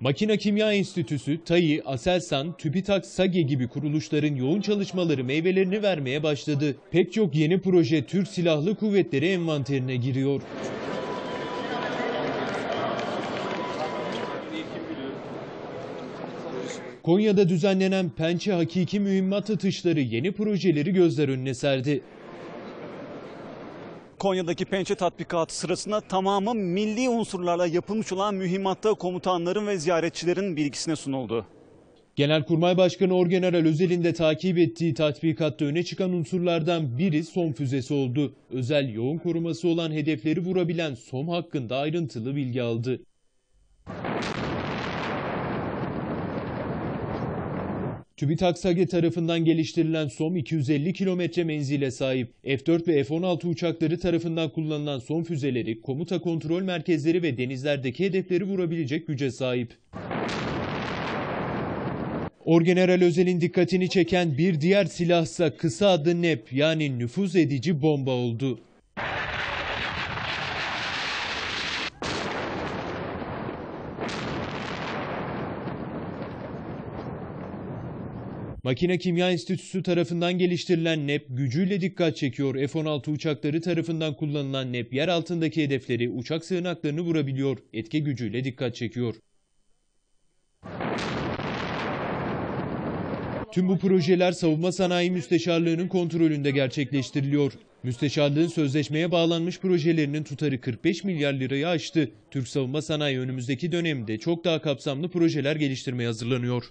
Makina Kimya Enstitüsü, TAİ, Aselsan, TÜBİTAK, SAGE gibi kuruluşların yoğun çalışmaları meyvelerini vermeye başladı. Pek çok yeni proje Türk Silahlı Kuvvetleri envanterine giriyor. Konya'da düzenlenen Pençe Hakiki Mühimmat Atışları yeni projeleri gözler önüne serdi. Konya'daki pençe tatbikatı sırasında tamamı milli unsurlarla yapılmış olan mühimmatta komutanların ve ziyaretçilerin bilgisine sunuldu. Genelkurmay Başkanı Orgeneral Özel'in de takip ettiği tatbikatta öne çıkan unsurlardan biri SOM füzesi oldu. Özel yoğun koruması olan hedefleri vurabilen SOM hakkında ayrıntılı bilgi aldı. TÜBİTAK SAGE tarafından geliştirilen SOM 250 kilometre menzile sahip. F-4 ve F-16 uçakları tarafından kullanılan SOM füzeleri, komuta kontrol merkezleri ve denizlerdeki hedefleri vurabilecek güce sahip. Orgeneral Özel'in dikkatini çeken bir diğer silahsa kısa adı NEP yani nüfuz edici bomba oldu. Makine Kimya Enstitüsü tarafından geliştirilen NEP gücüyle dikkat çekiyor. F-16 uçakları tarafından kullanılan NEP yer altındaki hedefleri, uçak sığınaklarını vurabiliyor. Etki gücüyle dikkat çekiyor. Tüm bu projeler Savunma Sanayi Müsteşarlığı'nın kontrolünde gerçekleştiriliyor. Müsteşarlığın sözleşmeye bağlanmış projelerinin tutarı 45 milyar lirayı aştı. Türk savunma sanayi önümüzdeki dönemde çok daha kapsamlı projeler geliştirmeye hazırlanıyor.